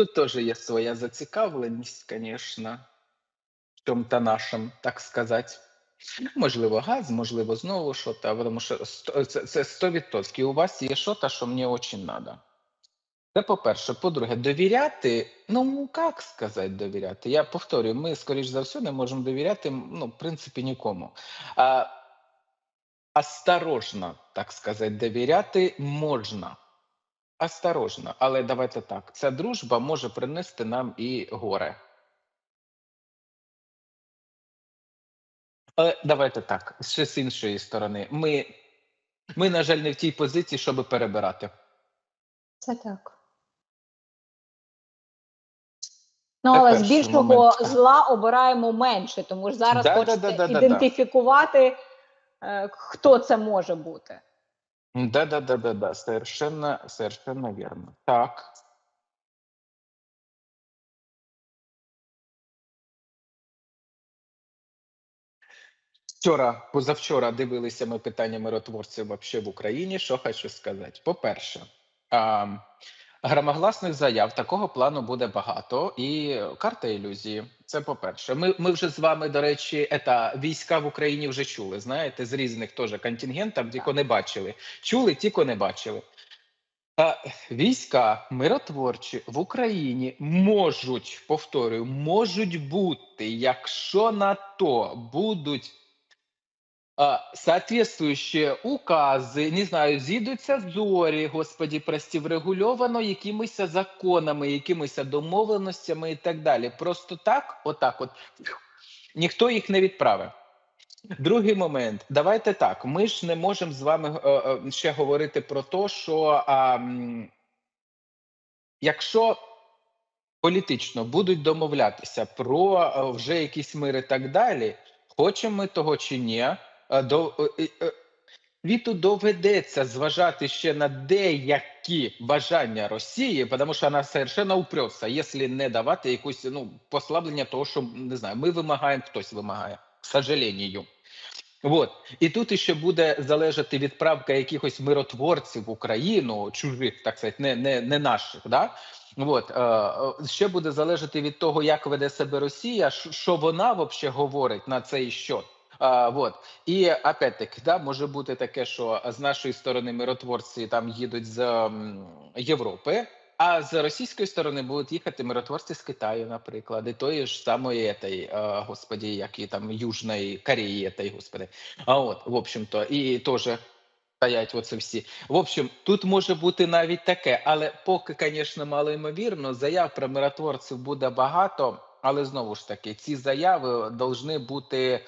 Тут теж є своя зацікавленість, звісно, в чому-то нашому, так сказати. Можливо, газ, можливо, знову що то, тому що це, це 100%. У вас є що-то, що мені дуже треба. Це по-перше. По-друге, довіряти, ну як сказати довіряти? Я повторюю, ми, скоріш за все, не можемо довіряти, ну, в принципі, нікому. А, осторожно, так сказати, довіряти можна. Осторожно, але давайте так. Ця дружба може принести нам і горе. Але давайте так, ще з іншої сторони. Ми, ми, на жаль, не в тій позиції, щоб перебирати. Це так. Ну, але з більшого момент. зла обираємо менше, тому ж зараз Да, да, хочеться да, да, да, да. ідентифікувати, е, хто це може бути. Да, да, да, да, да, совершенно, совершенно верно. Так. Вчора, позавчора дивилися ми питання миротворців вообще в Україні. Що хочу сказати? По-перше, а, громогласних заяв такого плану буде багато, і карта ілюзії. Це по-перше. Ми, ми вже з вами, до речі, ета, війська в Україні вже чули. Знаєте, з різних теж контингентів, тільки не бачили. Чули, тільки не бачили. Війська миротворчі в Україні можуть, повторюю, можуть бути, якщо на то будуть соответствующие укази, не знаю, зійдуться зорі, господі, прості, врегульовано якимись законами, якимись домовленостями і так далі. Просто так, отак, от ніхто їх не відправив. Другий момент. Давайте так. Ми ж не можемо з вами е, е, ще говорити про те, що а, якщо політично будуть домовлятися про е, вже якісь мир і так далі, хочемо ми того чи ні, е, до, Віту доведеться зважати ще на деякі бажання Росії, тому що вона совершенно упрется, якщо не давати якусь ну послаблення того, що не знаю, ми вимагаємо, хтось вимагає, к сожалению. Вот. І тут ще буде залежати відправка якихось миротворців в Україну, чужих, так сказати, не, не, не наших. Да? Вот. Е, ще буде залежати від того, як веде себе Росія, що- вона взагалі говорить на цей счет. А, вот. І опять-таки, да, може бути таке, що з нашої сторони миротворці там їдуть з Європи, а з російської сторони будуть їхати миротворці з Китаю, наприклад, і тої ж самої этой, е, господі, як і там Южної Кореї, этой, господи. А от, в общем-то, і теж стоять оце всі. В общем, тут може бути навіть таке, але поки, звісно, мало ймовірно, заяв про миротворців буде багато. Але знову ж таки, ці заяви повинні бути, е,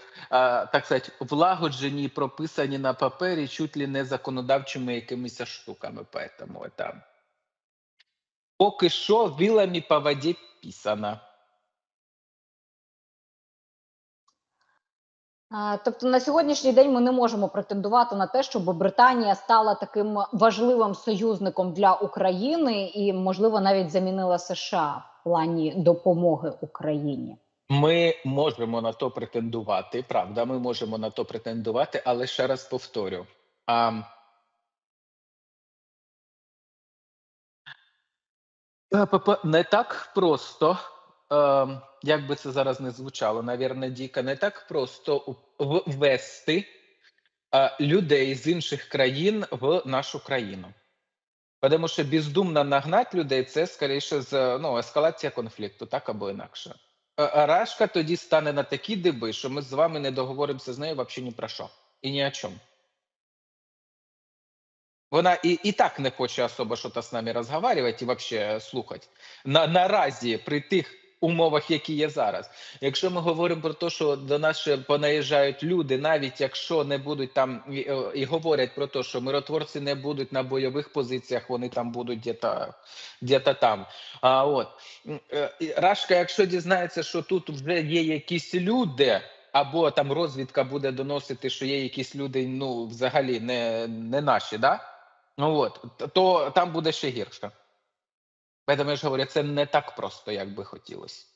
так сказати, влагоджені, прописані на папері, чуть ли не законодавчими якимись штуками. Поэтому это поки що вилами по воді писано. Тобто на сьогоднішній день ми не можемо претендувати на те, щоб Британія стала таким важливим союзником для України і, можливо, навіть замінила США в плані допомоги Україні. Ми можемо на то претендувати, правда, ми можемо на то претендувати, але ще раз повторю. А, Е, не так просто, як би це зараз не звучало, навірно, Діка, не так просто ввести е, людей з інших країн в нашу країну. Тому що бездумно нагнати людей це скоріше з ну, ескалація конфлікту, так або інакше. Е, Рашка тоді стане на такі диби, що ми з вами не договоримося з нею взагалі ні про що і ні о чому. Вона і, і так не хоче особо щось з нами розговорювати і взагалі слухати. На, наразі при тих умовах, які є зараз. Якщо ми говоримо про те, що до нас ще понаїжджають люди, навіть якщо не будуть там і, е, і говорять про те, що миротворці не будуть на бойових позиціях, вони там будуть где-то, где-то там. А от е, Рашка, якщо дізнається, що тут вже є якісь люди. Або там розвідка буде доносити, що є якісь люди, ну взагалі не, не наші, да? Ну от, то там буде ще гірше. Тому я ж говорю, це не так просто, як би хотілося.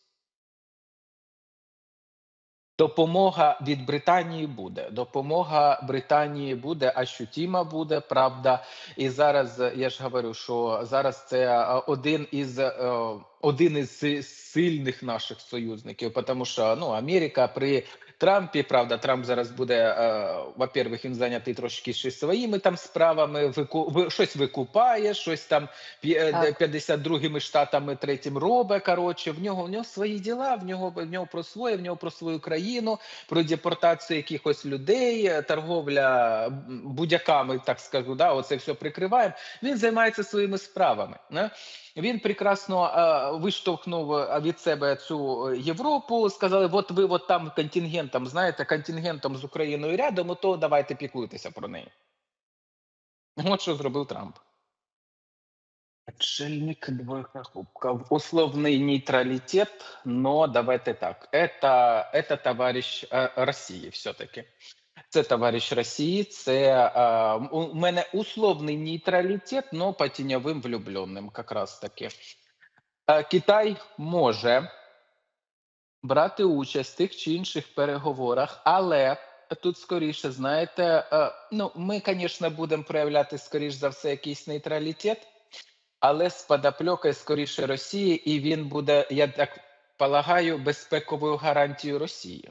Допомога від Британії буде. Допомога Британії буде, ощутима буде, правда. І зараз я ж говорю, що зараз це е, один із е, один із сильних наших союзників, тому що ну Америка при Трампі, правда, Трамп зараз буде, е, во-первых, він зайнятий трошки ще своїми там справами, вику, щось викупає, щось там п'є- Так. де 52 штатами третім робить. Коротше, в нього в нього свої діла, в нього в нього про своє, в нього про свою країну, про депортацію якихось людей, е, торговля будь-яками, так скажу, да, оце все прикриваємо. Він займається своїми справами. Не? Він прекрасно е, виштовхнув е, від себе цю е, Європу. Сказали: от ви от там контингентом, знаєте, контингентом з Україною рядом, то давайте піклуйтеся про неї. От що зробив Трамп. Отшельник двойка кубков. Условный нейтралитет, но давайте так. Это, это товарищ э, Росії все-таки. Це товариш Росії, це е, у мене условний нейтралітет, но по тіньовим влюбленим, якраз таки. Е, Китай може брати участь в тих чи інших переговорах, але тут скоріше, знаєте, е, ну ми, звісно, будемо проявляти скоріш за все якийсь нейтралітет, але з подопльокою скоріше Росії, і він буде, я так полагаю, безпековою гарантією Росії.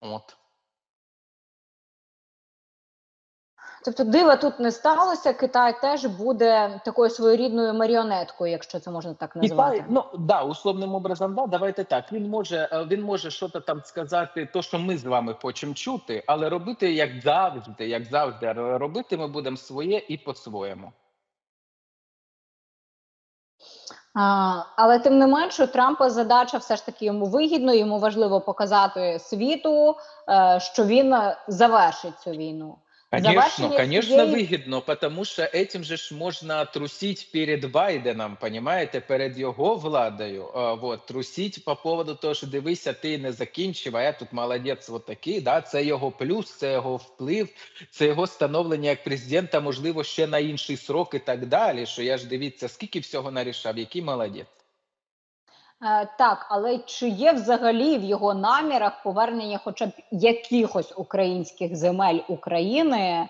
От. Тобто дива тут не сталося. Китай теж буде такою своєрідною маріонеткою, якщо це можна так назвати. Китай, ну да, условним образом, да, давайте так. Він може е, він може щось там сказати, то що ми з вами хочемо чути, але робити як завжди, як завжди, робити ми будемо своє і по-своєму. А, але тим не менше, Трампа задача все ж таки йому вигідно. Йому важливо показати світу, е, що він е, завершить цю війну. Конечно, конечно, цієї- вигідно, потому що этим же ж можна трусить перед Байденом, понимаете, перед його владою. Вот, трусить по поводу того, що дивися, ти не закінчив, а я тут молодець, вот такий. Да, це його плюс, це його вплив, це його становлення як президента, можливо, ще на інший срок і так далі. Що я ж дивіться, скільки всього нарішав, який молодець. Е, так, але чи є взагалі в його намірах повернення хоча б якихось українських земель України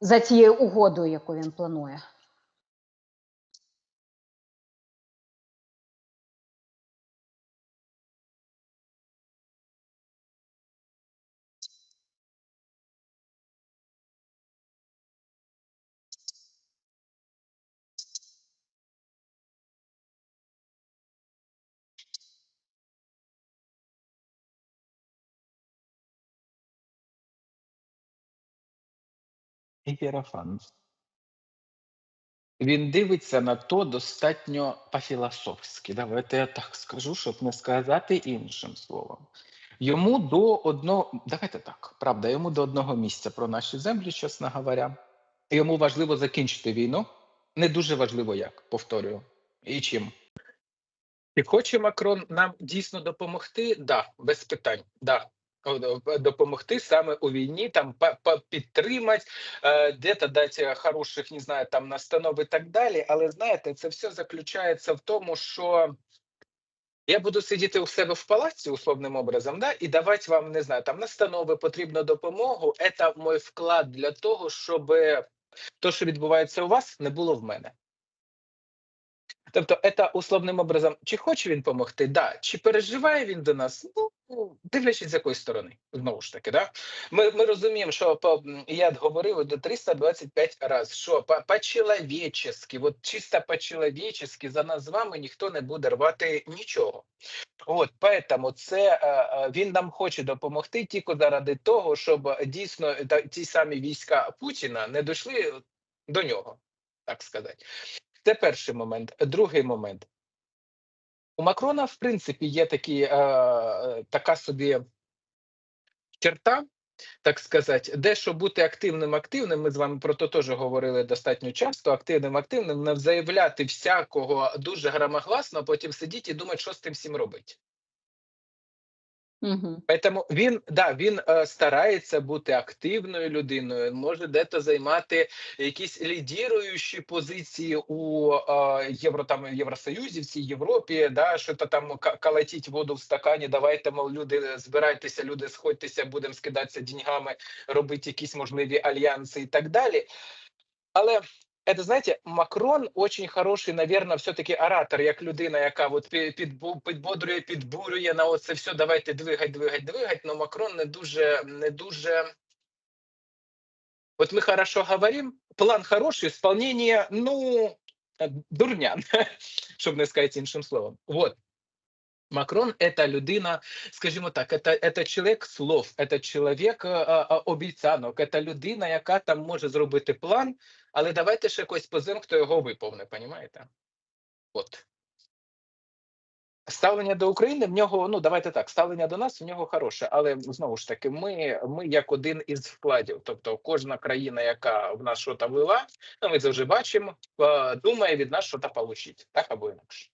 за цією угодою, яку він планує? І Він дивиться на то достатньо по-філософськи. Давайте я так скажу, щоб не сказати іншим словом. Йому до одного, давайте так, правда, йому до одного місця про наші землі, чесно говоря. Йому важливо закінчити війну. Не дуже важливо як, повторюю. І чим. Чи хоче Макрон нам дійсно допомогти? Да, без питань. Да. Допомогти саме у війні, там підтримати, е, де-то дати хороших, не знаю, там настанов і так далі. Але знаєте, це все заключається в тому, що я буду сидіти у себе в палаці, условним образом, да, і давати вам, не знаю, там настанови, потрібну допомогу. Це мій вклад для того, щоб то, що відбувається у вас, не було в мене. Тобто, це условним образом, чи хоче він допомогти, да. чи переживає він до нас, ну дивлячись з якої сторони, знову ж таки, да. Ми, ми розуміємо, що по я говорив до 325 разів, що по, по-чоловічески, от чисто по-чоловічески за нас з вами ніхто не буде рвати нічого. От поэтому це е, е, він нам хоче допомогти тільки заради того, щоб е, дійсно та, ті самі війська Путіна не дійшли до нього, так сказати. Це перший момент. Другий момент. У Макрона, в принципі, є такі, е, така собі черта, так сказати, дещо бути активним активним. Ми з вами про це теж говорили достатньо часто. Активним активним, не заявляти всякого дуже громогласно, а потім сидіти і думати, що з тим всім робити. Угу. Поэтому він да він е, старається бути активною людиною, може дето займати якісь лідіруючі позиції у е, євро там Євросоюзі, в цій Європі, да що то там ка- калатіть воду в стакані. Давайте мов люди збирайтеся, люди сходьтеся, будемо скидатися деньгами, робити якісь можливі альянси і так далі. Але это, знаете, Макрон очень хороший, наверное, все-таки оратор, як людина, яка от пі- підбу- підбодрює, підбурює на оце все, давайте двигать, двигать, двигать, но Макрон не дуже, не дуже... Вот мы хорошо говорим, план хороший, исполнение, ну, э, дурня, щоб не сказати іншим словом. Вот. Макрон – это людина, скажімо так, это, это чоловік слов, это чоловік е, е, обіцянок, это людина, яка там може зробити план, але давайте ще якось позим, хто його виповнить, понімаєте? От. Ставлення до України в нього, ну давайте так, ставлення до нас в нього хороше, але знову ж таки, ми, ми як один із вкладів. Тобто, кожна країна, яка в нас щось вела, ну ми це вже бачимо, думає від нас щось отримати, так або інакше.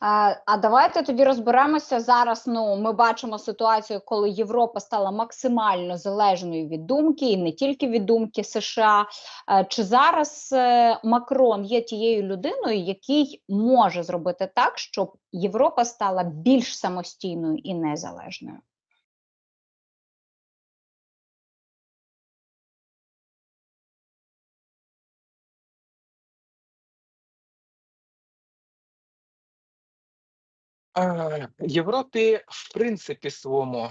А, давайте тоді розберемося зараз. Ну, ми бачимо ситуацію, коли Європа стала максимально залежною від думки, і не тільки від думки США. Е, Чи зараз е, Макрон є тією людиною, який може зробити так, щоб Європа стала більш самостійною і незалежною? Європі, в принципі, своєму,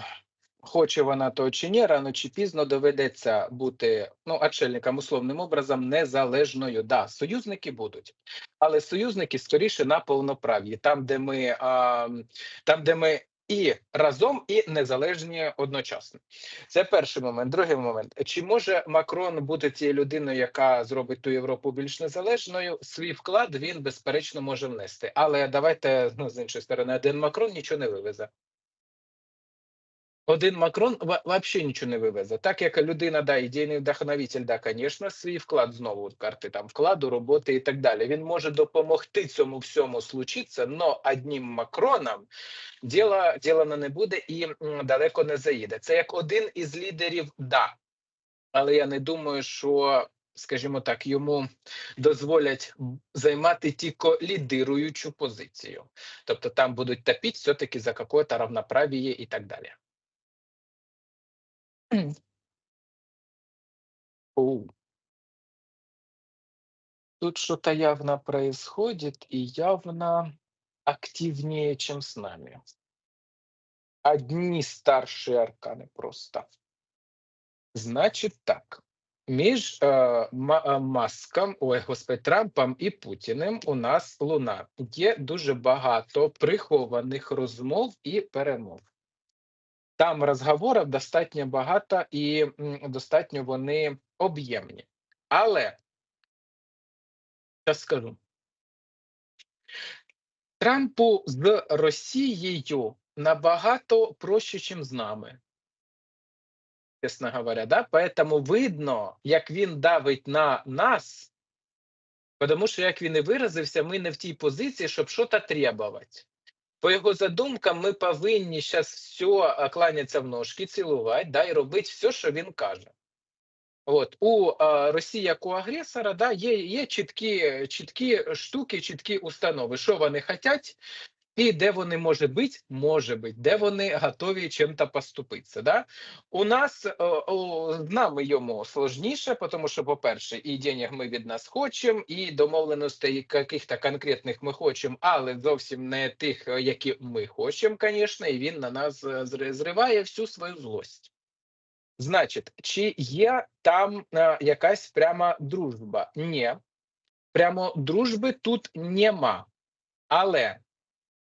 хоче вона то чи ні, рано чи пізно доведеться бути ну, очільникам условним образом незалежною. Да, союзники будуть, але союзники скоріше на повноправ'ї, там, де ми, а, там, де ми і разом, і незалежні одночасно. Це перший момент. Другий момент: чи може Макрон бути тією людиною, яка зробить ту Європу більш незалежною? Свій вклад він безперечно може внести. Але давайте ну, з іншої сторони, один Макрон нічого не вивезе. Один Макрон взагалі нічого не вивезе. Так як людина, да, ідейний вдохновитель, да, звісно, свій вклад знову карти там вкладу, роботи і так далі. Він може допомогти цьому всьому случитися, но одним Макроном діло, діло не буде і далеко не заїде. Це як один із лідерів, да. Але я не думаю, що, скажімо так, йому дозволять займати тільки лідируючу позицію. Тобто там будуть топити все-таки за какое-то равноправие і так далі. Оу. Тут что-то явно происходит и явно активнее, чем с нами. Одни старшие арканы просто. Значить так. Між е, е, Маском, ой, господи, Трампом і Путіним у нас луна. Є дуже багато прихованих розмов і перемов. Там розговорів достатньо багато і достатньо вони об'ємні. Але зараз скажу. Трампу з Росією набагато проще, ніж з нами. Чесно говоря, да? Поэтому видно, як він давить на нас, тому що, як він і виразився, ми не в тій позиції, щоб щось требувати. По його задумкам, ми повинні зараз все кланятися в ножки, цілувати, да, і робити все, що він каже. От у а, Росії як у агресора, да, є, є чіткі, чіткі штуки, чіткі установи, що вони хочуть, і де вони може бути, може бути, де вони готові чим-то поступитися. Да? У нас е, нами йому сложніше, тому що, по-перше, і денег ми від нас хочемо, і домовленостей яких-то конкретних ми хочемо, але зовсім не тих, е, які ми хочемо, звісно, і він на нас е, зриває всю свою злость. Значить, чи є там якась пряма дружба? Ні. Прямо дружби тут нема. Але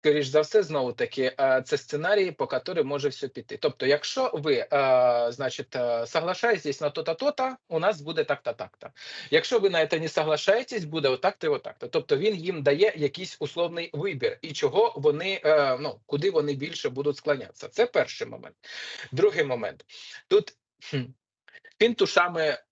Скоріш за все, знову таки, е, це сценарій, по якому може все піти. Тобто, якщо ви, е, значить, е, соглашаєтесь на то-то, то-то, у нас буде так-то, так-то. Якщо ви на це не соглашаєтесь, буде отак-то і отак-то. Тобто він їм дає якийсь условний вибір, і чого вони, ну, куди вони більше будуть склонятися. Це перший момент. Другий момент. Тут М- е,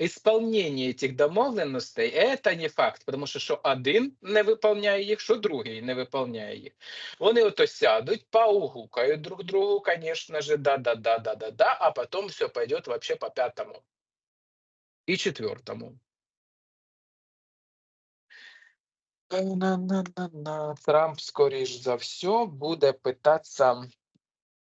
Ге, Ісполнення цих домовленостей це не факт, тому що що один не виконує їх, що другий не виконує їх. Вони ото сядуть, поугукають друг другу, звісно же, да-да-да-да-да-да, а потім все пойдет вообще по пятому і четвертому. Трамп, скоріш за все, буде питатися.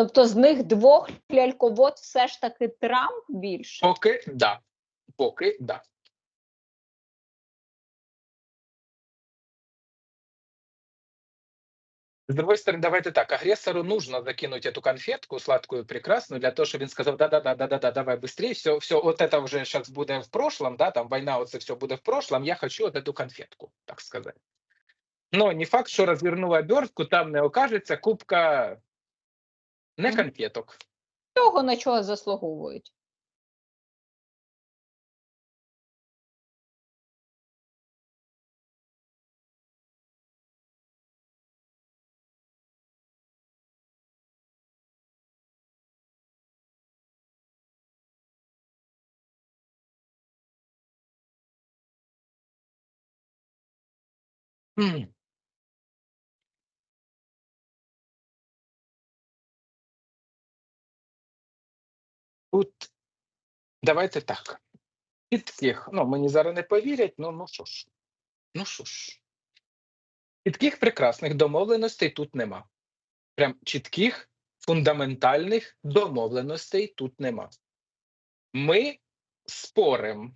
Тобто з них двох ляльковод все ж таки Трамп більше. Поки да. Поки да. С другой стороны, давайте так, агрессору нужно закинуть эту конфетку сладкую, прекрасную, для того, чтобы он сказал, да-да-да-да-да, давай быстрее, все, все, вот это уже сейчас будет в прошлом, да, там война, вот это все будет в прошлом, я хочу вот эту конфетку, так сказать. Но не факт, що розверну обертку, там не окажеться кубка не конфеток. Того на чого заслуговують. М. Тут давайте так. Чітких, ну мені зараз не повірять, ну, ну що ж, ну що ж. Чітких прекрасних домовленостей тут нема. Прям чітких фундаментальних домовленостей тут нема. Ми спорим.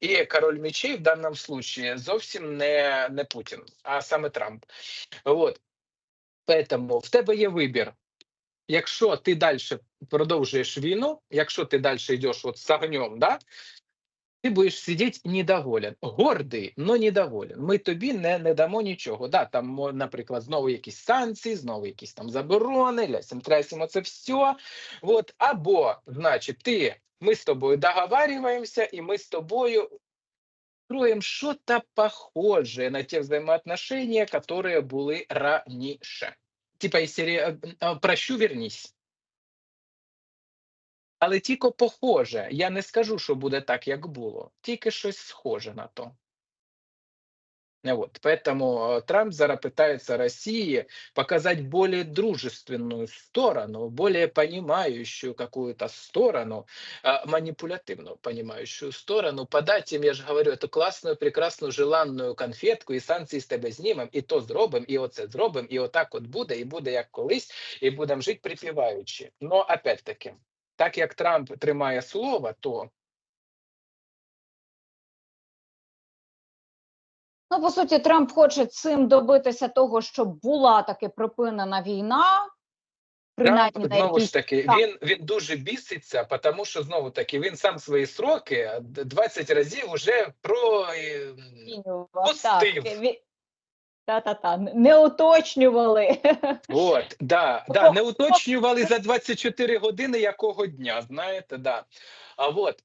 і король мечей в даному случае зовсім не, не Путін, а саме Трамп. От. Поэтому в тебе є вибір. Якщо ти далі продовжуєш війну, якщо ти далі йдеш от з огнем, да, ти будеш сидіти недоволен. Гордий, але недоволен. Ми тобі не, не дамо нічого. Да, там, наприклад, знову якісь санкції, знову якісь там заборони, лясім трясимо це все. От. Або, значить, ти, ми з тобою договарюємося, і ми з тобою строим что-то похожее на те взаимоотношения, которые были раньше. Типа із серії е, е, «Прощу, вернись». Але тільки похоже. Я не скажу, що буде так, як було. Тільки щось схоже на то. Э, Вот. Поэтому э, Трамп зараз пытается России показать более дружественную сторону, более понимающую какую-то сторону, э, манипулятивную понимающую сторону, подать им, я же говорю, эту классную, прекрасную, желанную конфетку, і санкції з тебе знімем, і то зробим, і оце зробим, і отак от буде, і буде як колись, і будемо жити припіваючи. Но опять-таки, так як Трамп тримає слово, то Ну, по суті, Трамп хоче цим добитися того, щоб була таки припинена війна. Принаймні Трамп, на знову ж таки, так. він, він дуже біситься, тому що знову таки він сам свої сроки д- 20 разів уже про е. Пустив. Та-та-та, не уточнювали. От, да, да, не уточнювали за 24 години якого дня, знаєте, да. А от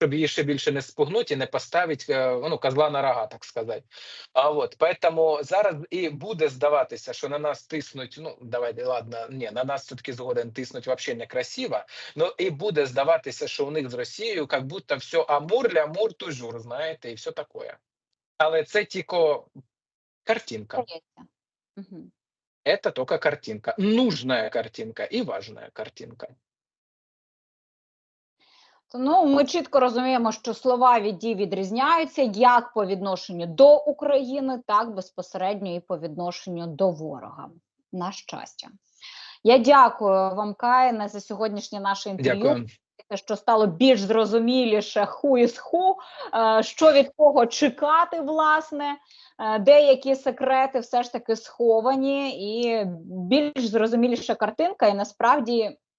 Щоб її ще більше не спугнути і не поставити ну, козла на рога, так сказати. А от поэтому зараз і буде здаватися, що на нас тиснуть. Ну давайте, ладно, ні, на нас все-таки згоден тиснуть взагалі некрасиво. Ну і буде здаватися, що у них з Росією як будто все амур ля амур тужур, знаєте, і все таке. Але це тільки картинка. Угу. Это только картинка. Нужная картинка и важная картинка. Ну, ми чітко розуміємо, що слова від дій відрізняються як по відношенню до України, так безпосередньо і по відношенню до ворога. На щастя, я дякую вам, Каїне, за сьогоднішнє наше інтерв'ю. Дякую. Що стало більш зрозуміліше ху із ху, що від кого чекати, власне, е, деякі секрети все ж таки сховані, і більш зрозуміліша картинка, і насправді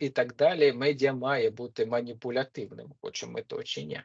і так далі. Медіа має бути маніпулятивним, хочемо ми то чи ні.